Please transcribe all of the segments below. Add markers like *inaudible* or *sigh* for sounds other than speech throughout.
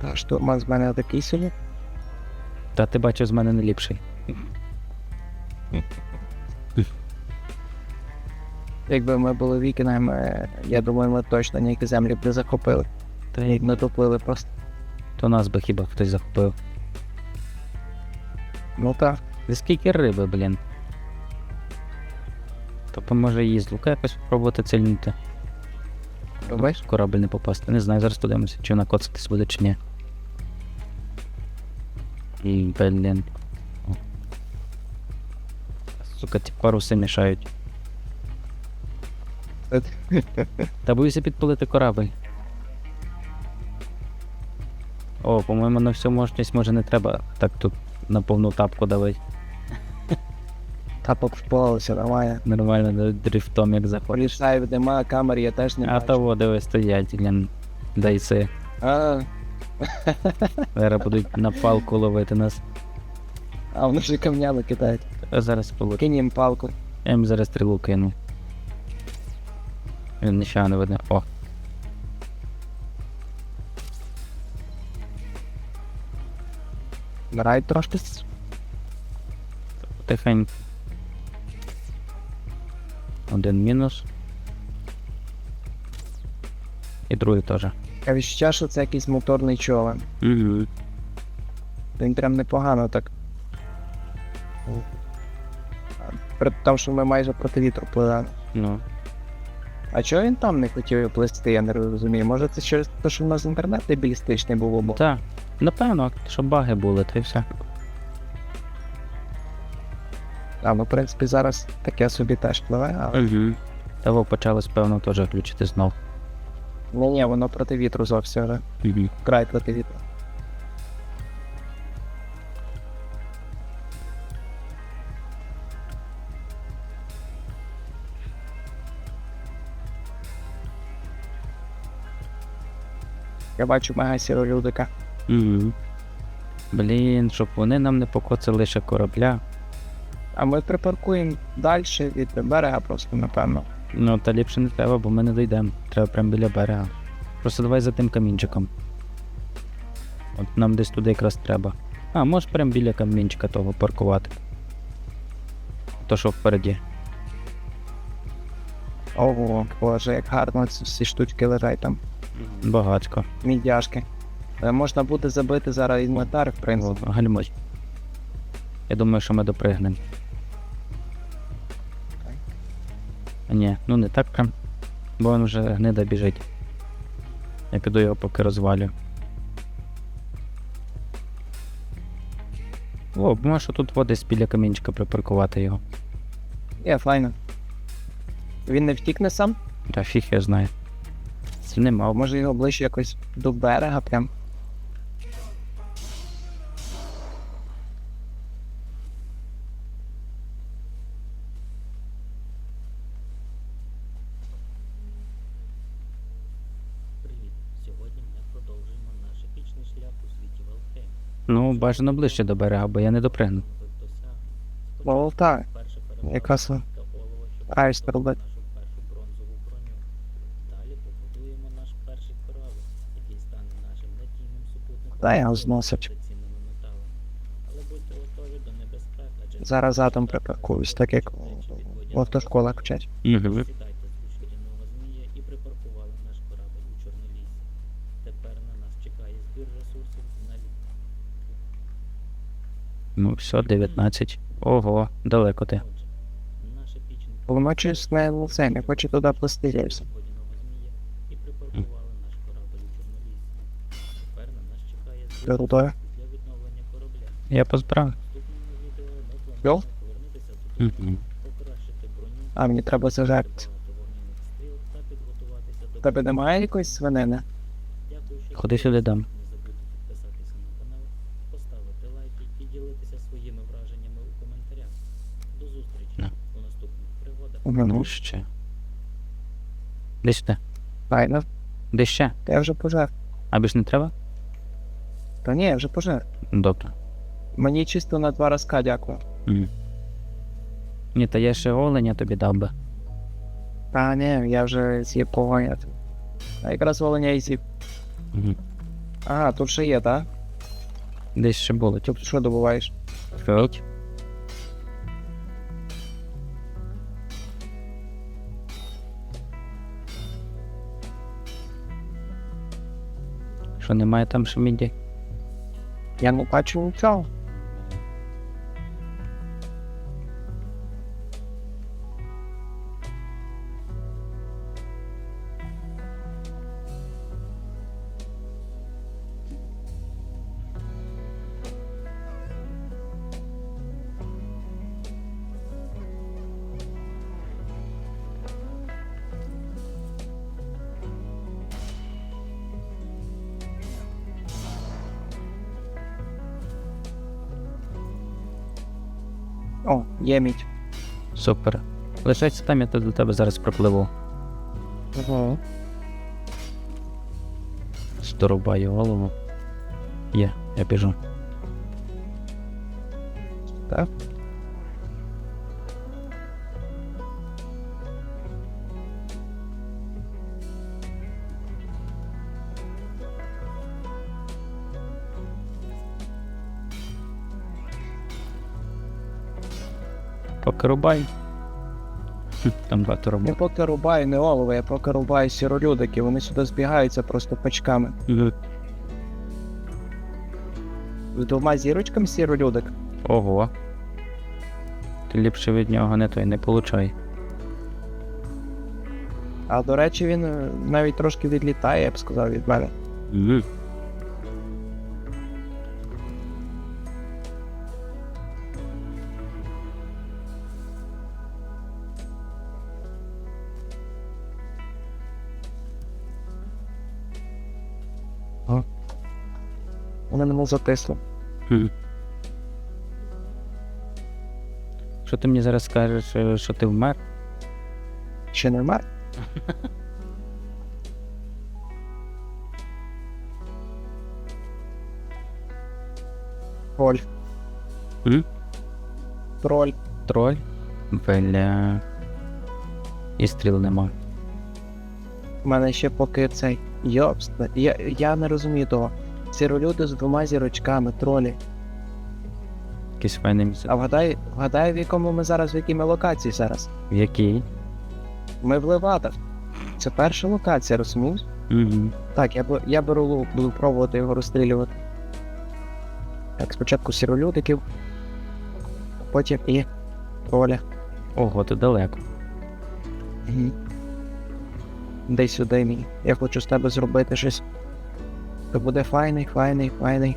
Та штурман з мене такий собі. Та ти бачив з мене не ліпший. Якби ми були вікінгами, я думаю, ми точно ніякі землі б не захопили. Та Як ми доплили просто. то нас би хіба хтось захопив. Ну так. Ти скільки риби, блін. Тобто може її з лука якось спробувати цільнути. Робиш? Корабль не попасти. Не знаю, зараз подивимося, чи вона коцатись буде чи ні. І, блін. Сука, ті паруси мішають. *laughs* Та боюся підпалити корабль. О, по-моєму, на всю мощність може не треба так тут на повну тапку давить. *laughs* Та попалося, нормально. Нормально да, дрифтом як заходиш. Поліцаїв нема, камер я теж не А бачу. того диви стоять, глянь. Дайси. А, Зараз будуть на палку ловити нас. а вони і камнями кидають. А зараз получу. Кинь їм палку. Я їм зараз стрілу кину. Він нічого не видно. О, Вмирають трошки. тихенько. Один мінус. І другий теж. Я відчуття, що це якийсь моторний човен. Угу. Він прям непогано так. При тому, що ми майже проти вітру пливемо. Ну. А чого він там не хотів плисти, я не розумію. Може це через те, що в нас інтернет дебілістичний був або. Так. Напевно, щоб баги були, та й все. А, ну в принципі зараз таке собі теж пливе, але. Угу. Того почалось, певно, теж включити знов. Ні, ні, воно проти вітру зовсім вже. Угу. Край проти вітру. Я бачу мега сіролюдика. Угу. Блін, щоб вони нам не покоцали ще корабля. А ми припаркуємо далі від берега просто, напевно. Ну, та ліпше не треба, бо ми не дійдемо. Треба прямо біля берега. Просто давай за тим камінчиком. От нам десь туди якраз треба. А, можеш прямо біля камінчика того паркувати. То, що впереді. Ого, боже, як гарно ці всі штучки лежать там. Багатько. Мідяшки. Е, Можна буде забити зараз інвентар, в принципі. Гальмуй. Я думаю, що ми допригнемо. Ні, ну не так. Бо він вже гнида біжить. Я піду його поки розвалю. О, можеш тут десь біля камінчика припаркувати його. Є, файно. Він не втікне сам? Та фіг я знаю. Нема. Може його ближче якось до берега прям. Ну, бажано ближче до берега, бо я не допригну. О, так. Якраз Якраз ви- Айс робить. нашу першу бронзову броню. Далі побудуємо наш перший корабль, який стане нашим надійним супутником. Та я зносив. Зараз задом припаркуюсь, так як в автошколах вчать. Угу. Ну, все, 19. Ого, далеко ти. Отже, наш епічний не хоче туди на Круто. відновлення корабля. Я позбрав. В наступному відео ми Йо? плануємо повернутися додому, Угу. А мені треба до Тебе немає якоїсь свинини? Ходи сюди, дам. Не забудьте підписатися на канал, поставити лайки і ділитися своїми враженнями у коментарях. До зустрічі На. у наступних ще. Де сюди? Файно. Де ще? Та я вже пожер. А більш не треба? Та ні, я вже пожер. Добре. Мені чисто на два разка дякую. Угу. Ні, та я ще оленя тобі дав би. Та ні, я вже з'їв погоняти. А якраз оленя і з'їв. Угу. А, тут ще є, так? Десь ще було. Тобто що добуваєш? Фьоть. Що немає там міді? Я не бачу нічого. Є мідь. Супер. Лишайся там, я тут до тебе зараз пропливу. Ага. Здорубаю голову. Є, я біжу. Так. Хм, Там Не роботи. поки рубаю не олово, я поки рубаю сіролюдики, вони сюди збігаються просто пачками. З двома зірочками сіролюдик. Ого. Ти ліпше від нього не той не получай. А до речі, він е, навіть трошки відлітає, я б сказав, від мене. Вони мене затисли. Хм. Що ти мені зараз скажеш, е, що ти вмер? Ще не вмер? *laughs* Троль. М? Троль. Троль? Бля. І стріл нема. У мене ще поки цей. Йопс. Я, я не розумію того. Сіролюди з двома зірочками, тролі. Якесь файне місце. А вгадай, вгадай, в якому ми зараз, в якій ми локації зараз. В якій? Ми в Левадах. Це перша локація, розумієш? Угу. Так, я, б- я беру лук, буду пробувати його розстрілювати. Так, спочатку сіролюдиків, потім і троля. Ого, ти далеко. Дай сюди мій. Я хочу з тебе зробити щось. То буде файний, файний, файний.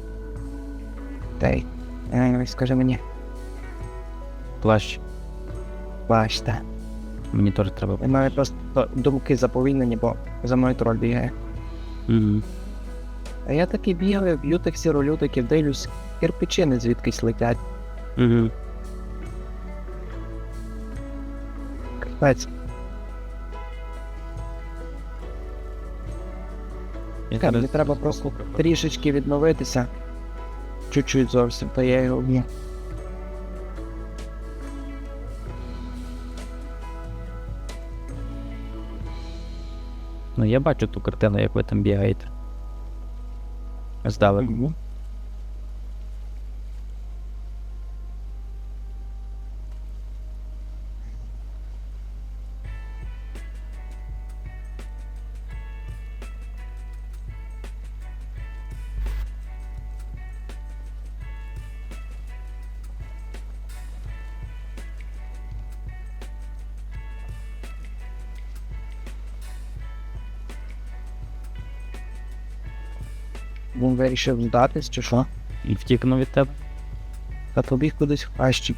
Дай. Е, скажи мені, Плащ. бачите. Мені теж треба. У мене просто думки заповільнені, бо за мною троль бігає. Угу. А я таки бігаю, б'ю тих сіролюдиків, дивлюсь, кирпичини звідкись летять. Угу. Капець. Так, мені треба просто трішечки відновитися. Чуть-чуть зовсім, то я його вмію. Ну я бачу ту картину, як ви там бігаєте. Здалеку. Він вирішив здатись чи що? І втікнув від тебе. Та побіг кудись в хащі.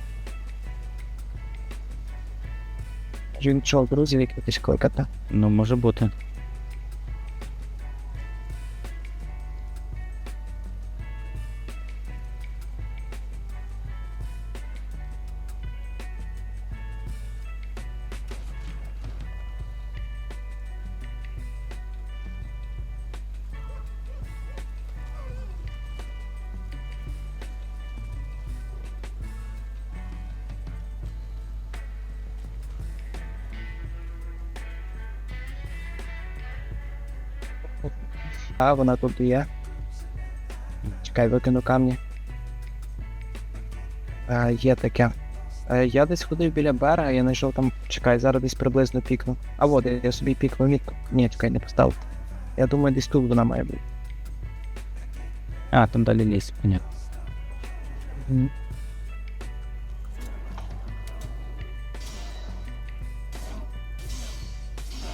Він чого, друзів якихось кликати? Ну, може бути. А, вона тут є. Чекай, викину камні. Е, є таке. Е, я десь ходив біля берега, я знайшов там. Чекай, зараз десь приблизно пікну. А от я собі пікну мітку. Ні, чекай, не поставив. Я думаю, десь тут вона має бути. А, там далі ліс, понятно.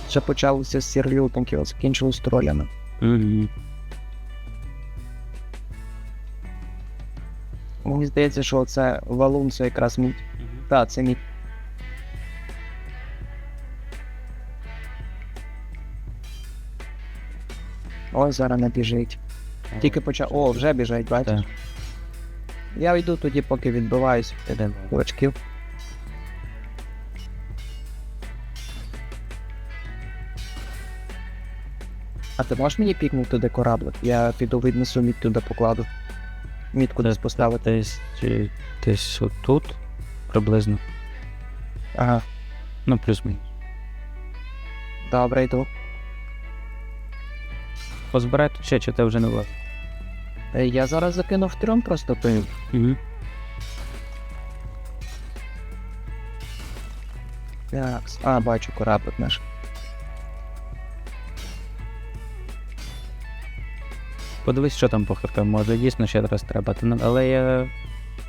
Ще почалося з сірлютників, а закінчилось тролями. Угу. Мені здається, що це валун це якраз мідь. Так, це мідь. Ось зараз не біжить. Тільки почав. О, вже біжить, бачиш? Так. Я йду тоді, поки відбиваюсь Підемо. очків. А ти можеш мені пікнути туди кораблик? Я піду віднесу мід туди покладу. Мітку десь поставити. Десь, чи- десь отут приблизно. Ага, Ну, плюс-мінус. добре, йду. Позбирай тут ще, чи ти вже не влад. Е, Я зараз закинув трьом просто пив. Угу. Так, а, бачу кораблик наш. Подивись, що там по хп. Може дійсно ще раз треба. Але я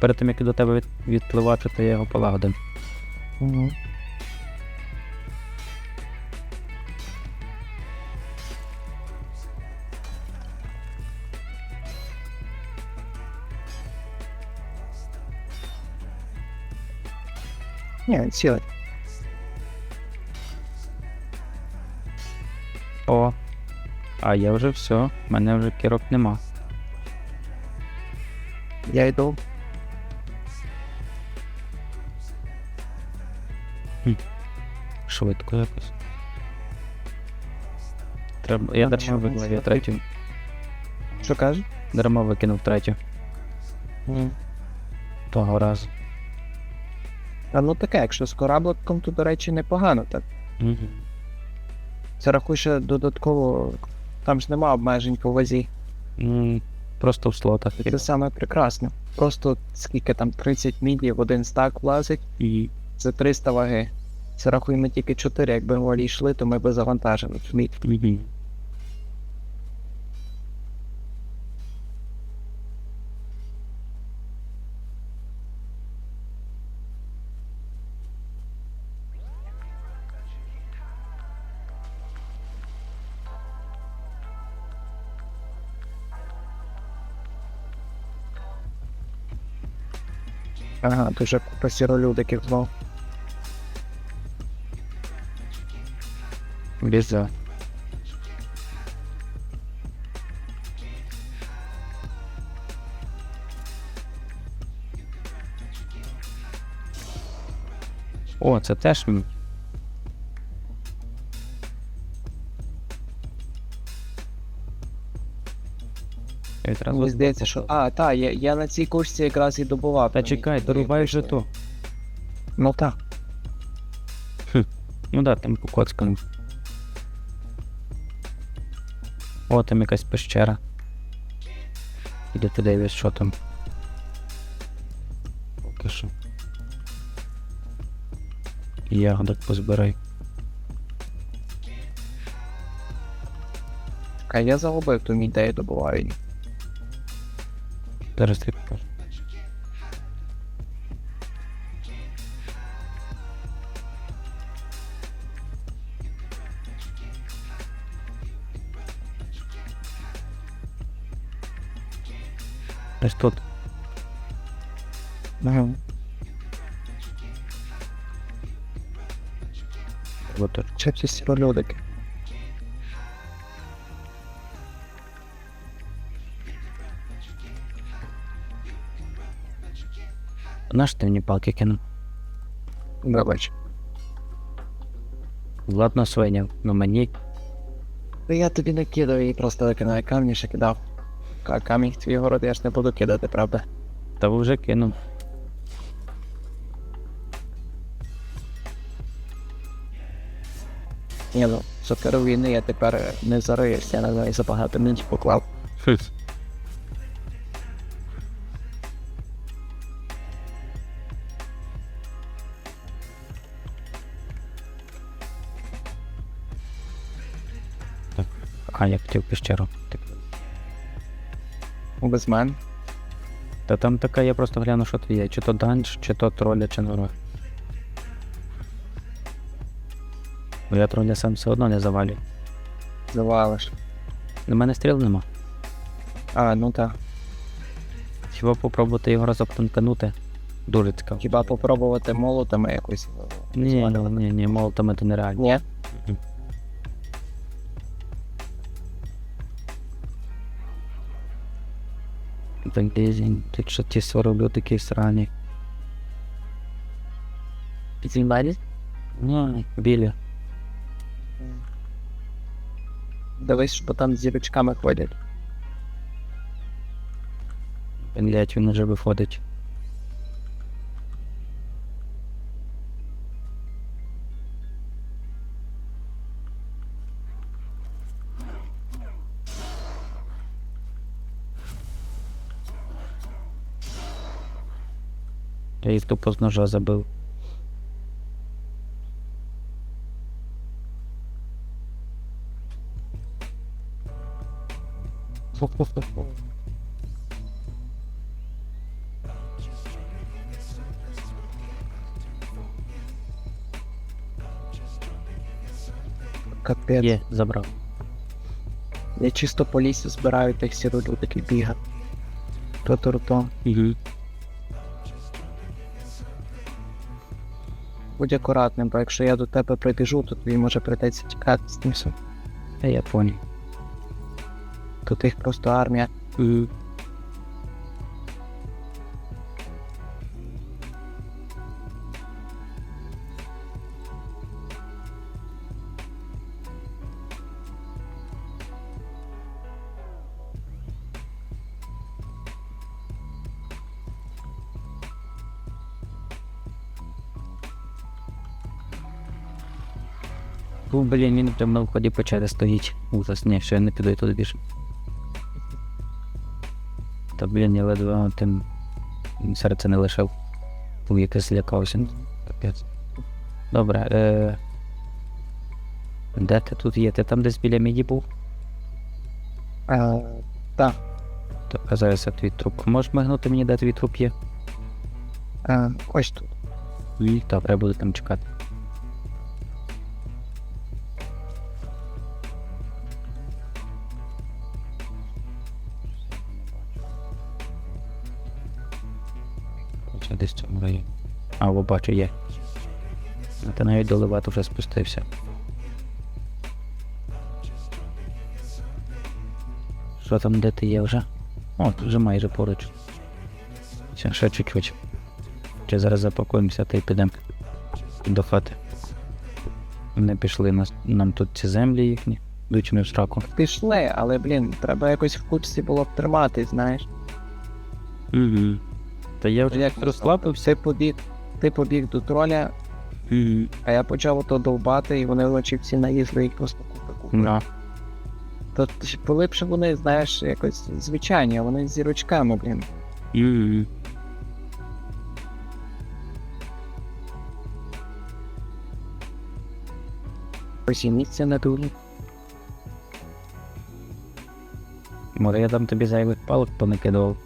перед тим, як до тебе від, відпливати, то я його полагодив. Угу. Ні, він А я вже все, в мене вже кірок нема. Я йду. Швидко якось. Треба. Я дарма викинув третю. Що кажеш? Дарма викинув третю того разу. А ну таке, якщо з корабликом, то, до речі, непогано так. Угу. Це рахуй ще додатково. Там ж нема обмежень по вазі. Просто в слотах. Це саме прекрасне. Просто скільки там 30 мілі в один стак влазить, І це 300 ваги. Це рахуємо тільки 4, якби голі йшли, то ми би завантажили мід. Угу. Ага, дуже купа сіролюдиків знов. Біжа. О, це теж Я відразу Мені здається, що. А, так, я, я на цій курсі якраз і добував. Та чекай, дорубай вже то. Ну так. Ну да, там по. О, там якась пещера. Іди подивись, що там. Поки що. Ягодок позбирай. А я загубив ту мій, де я добуваю. Зараз ти покажу. Ось тут. Ага. Вот тут. Ці Наш ти мені палки кинув? Вибач. Ладно, свиня, ну мені Та я тобі не кидав, її просто викинаю камні ще кидав. Ка- Камінь твій город я ж не буду кидати, правда? та вже кинув. Ні, ну, сокеру війни я тепер не зариюся, я на неї забагато ніч поклав. А, я хотів пещеру. Так. Без мене. Та там така, я просто гляну, що то є. Чи то данж, чи то троля, чи нора. Бо я троля сам все одно не завалю. Завалиш. На мене стріл нема. А, ну так. Хіба попробувати його разок танканути? Дуже цікаво. Хіба попробувати молотами якось. Ні, ні, ні, молотами це нереально. Ні? Мгм. Дизінь, тут що ті роблю такі срані. Підзнімалі? Ну, білі. Дивись, що там з зірочками ходять. Блять, він уже виходить. Я їх тупо з ножа забив. Капець. Є, забрав. Я чисто по лісі збираю тих сіролю такий бігати. То то то. Угу. Будь акуратним, бо якщо я до тебе прибіжу, то тобі може прийдеться тікати з. Та я поняв. Тут їх просто армія. Блін, він прямо на вході печери стоїть. Ужас, ні, що я не піду туди більше. Та блін, я ледве тим серце не лишив. Фу, якось злякався. Капець. Добре, е... Де ти тут є? Ти там десь біля міді був? Е, так. А зараз я твій труп. Можеш мигнути мені, де твій труп є? Е, ось тут. Добре, я буду там чекати. Бачу, є. А ти навіть до левату вже спустився. Що там, де ти є вже? О, тут вже майже поруч. Ще, ще чуть-чуть. Чи зараз запакуємося та й підемо до хати. Вони пішли нас, нам тут ці землі їхні, йдуть ми в сраку. Пішли, але блін, треба якось в кучці було б тримати, знаєш. Угу. Та я вже Як розслабився. Ти побіг, ти побіг до троля, а я почав ото довбати, і вони вночі всі наїзли і просто купи купи. То були б вони, знаєш, якось звичайні, а вони з зірочками, блін. Ось на дулі. Може я там тобі зайвих палок понакидував.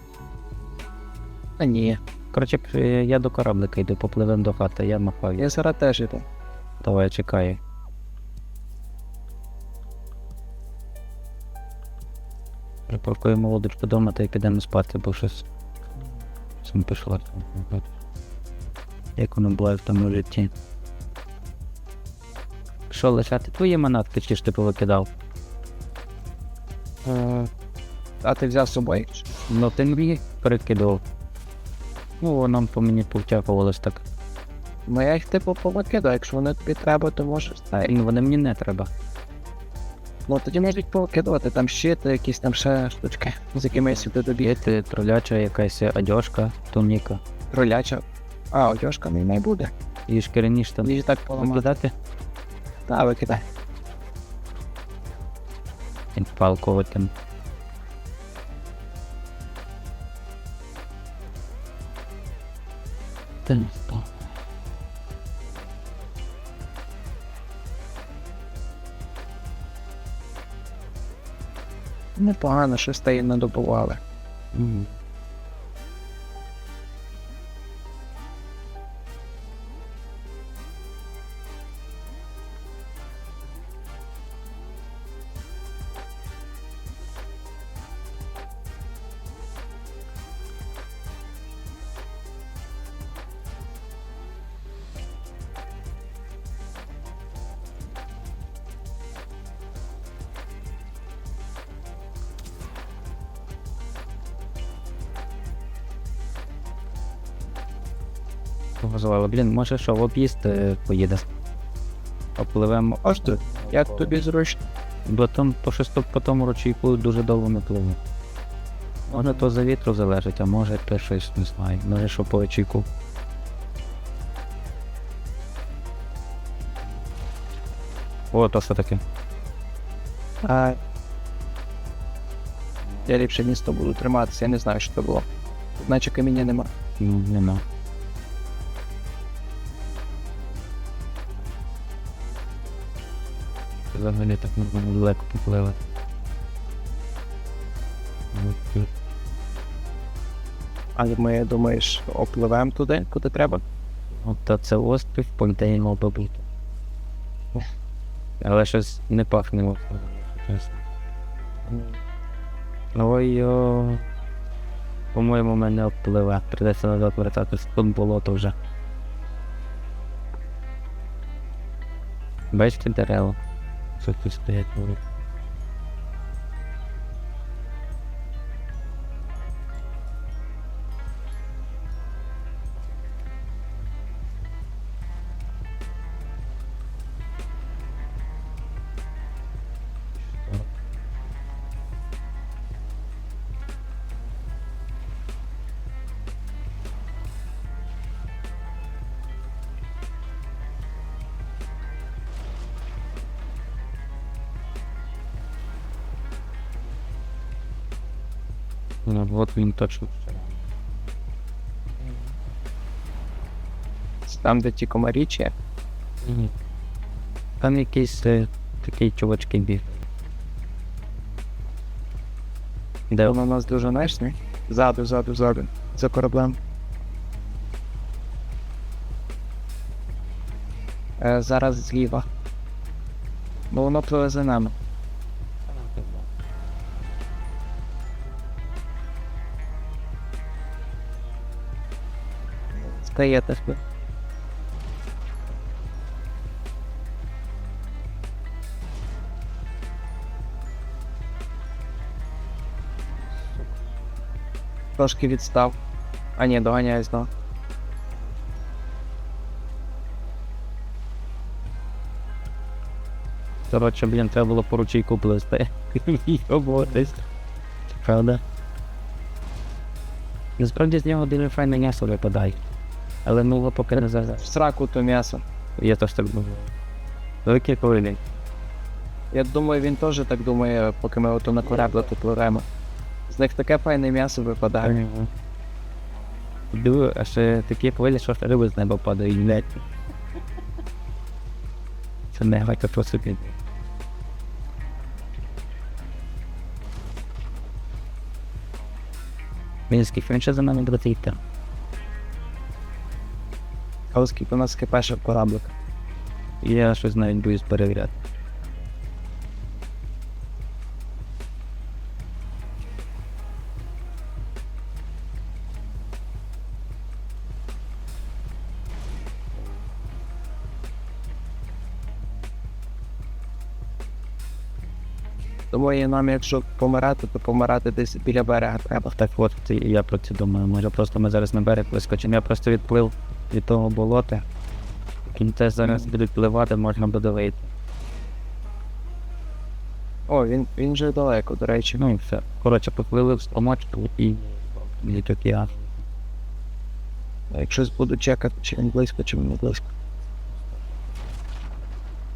А ні, Коротше, е, я до кораблика йду, попливем до хати, я махав. я зараз теж іду. Давай, чекаю. Припаркуємо лодочку вдома та й підемо спати, бо щось. Сам пішло. Як воно було в тому житті. Що, лишати твої манатки, чи ж ти повикидав? Е, А ти взяв з собою? Ну ти мені перекидав. Ну, воно по мені повтягувалось так. Ну я їх типу повикидаю, якщо вони тобі треба, то можеш ставити. Ну, вони мені не треба. Ну тоді можуть повикидувати там щити, якісь там ще штучки, з якими я сюди добіг. Є троляча якась одежка, туніка. Кроляча. А, одяжка не не буде. І шкіряні штани. Її так поламати. Викидати? Та, викидай. І став. Непогано, що стає не добували. Угу. Блін, може що, в об'їзд е, поїде. Попливемо. Аж тут. Як тобі зручно? Бо там по шесто по тому ручейку дуже довго не пливу. Може то за вітру залежить, а може те щось не знаю. Може що по ручейку. О, то що таке? А... Я ліпше місто буду триматися, я не знаю, що це було. Наче каміння нема. Ну, нема. Взагалі так нормально далеко поплили. От, Але ми, думаєш, опливемо туди, куди треба? От та це острів, понтейн мав би бути. Але щось не пахне чесно. Ой, о. По-моєму, мене обпливе. Придеться назад вертатись. Тут болото вже. Бачите дерева? Тут стоять поруч? Ну, він точно. Це Там, де ті комарі чи? Ні. Там якийсь е, такий чувачки біг. Де Воно у нас дуже нешне. Ззаду, ззаду, ззаду. За кораблем. Е, зараз зліва. Бо воно пливе за нами. Стаєте собі. Трошки відстав. А ні, доганяю знову. Коротше, блін, треба було по ручейку плисти. *laughs* Йоботись. Це правда. Насправді з нього дуже файне м'ясо випадає. Але ну поки не зараз. В сраку то м'ясо. Я теж так думаю. Великий колиний. Я думаю, він теж так думає, поки ми ото на кораблі тут пливемо. З них таке файне м'ясо випадає. Диви, а ще такі хвилі, що риби з неба падають, блядь. Це не гайка по собі. Скільки він ще за нами буде йти. А оскільки у нас кипеше кораблик. І я щось навіть боюсь перевіряти. Тому і нам, якщо помирати, то помирати десь біля берега треба. Так от і я про це думаю. Може просто ми зараз на берег вискочимо. Я просто відплив від того болота. Кінце зараз будуть пливати, можна буде вийти. О, він, він вже далеко, до речі. Ну і все. Коротше, поплили в струмочку і від океану. А Якщо буду чекати, чи він близько, чи він не близько.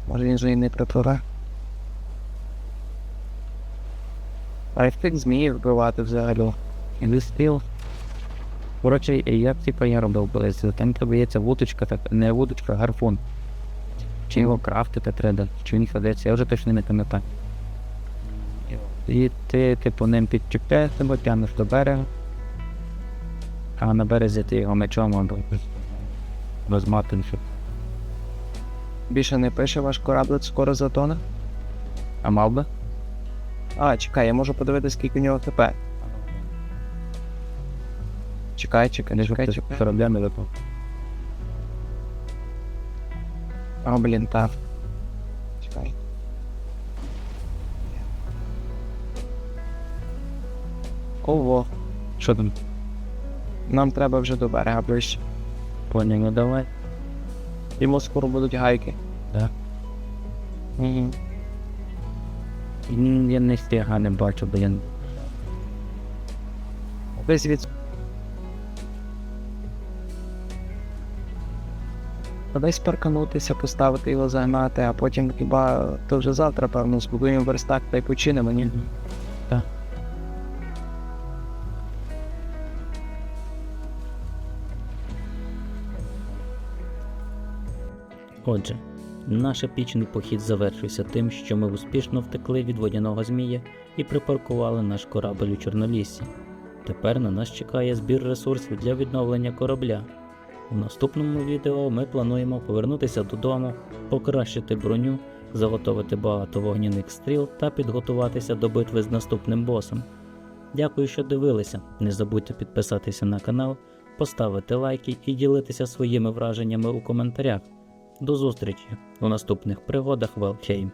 Може він же і не припливе. А як тих зміїв вбивати взагалі? І виспів. Коротше, як типу я робив колись, там продається вудочка, так не вудочка, а гарфун. Чи його крафтити треба, чи він кладеться, я вже точно не пам'ятаю. І ти, типу, ним підчіпляєш себе, тягнеш до берега. А на березі ти його мечом або розматуєш. Більше не пише ваш кораблик скоро затоне. А мав би? А, чекай, я можу подивитися, скільки у нього ХП. Чекай, чекай, Не чекай, чекай. кораблем не випав. А, блін, так. Чекай. Ого, Що там? нам треба вже до берега ближче. Поняв, ну давай. Йому скоро будуть гайки. Так. Угу. Я не стіга не бачу, я. Десь від. Десь парканутися, поставити його загнати, а потім хіба то вже завтра, певно, збудуємо верстак та й починемо, ні? Так. Отже, наш епічний похід завершився тим, що ми успішно втекли від водяного змія і припаркували наш корабель у Чорноліссі. Тепер на нас чекає збір ресурсів для відновлення корабля. У наступному відео ми плануємо повернутися додому, покращити броню, заготовити багато вогняних стріл та підготуватися до битви з наступним босом. Дякую, що дивилися. Не забудьте підписатися на канал, поставити лайки і ділитися своїми враженнями у коментарях. До зустрічі у наступних пригодах в Алфейм.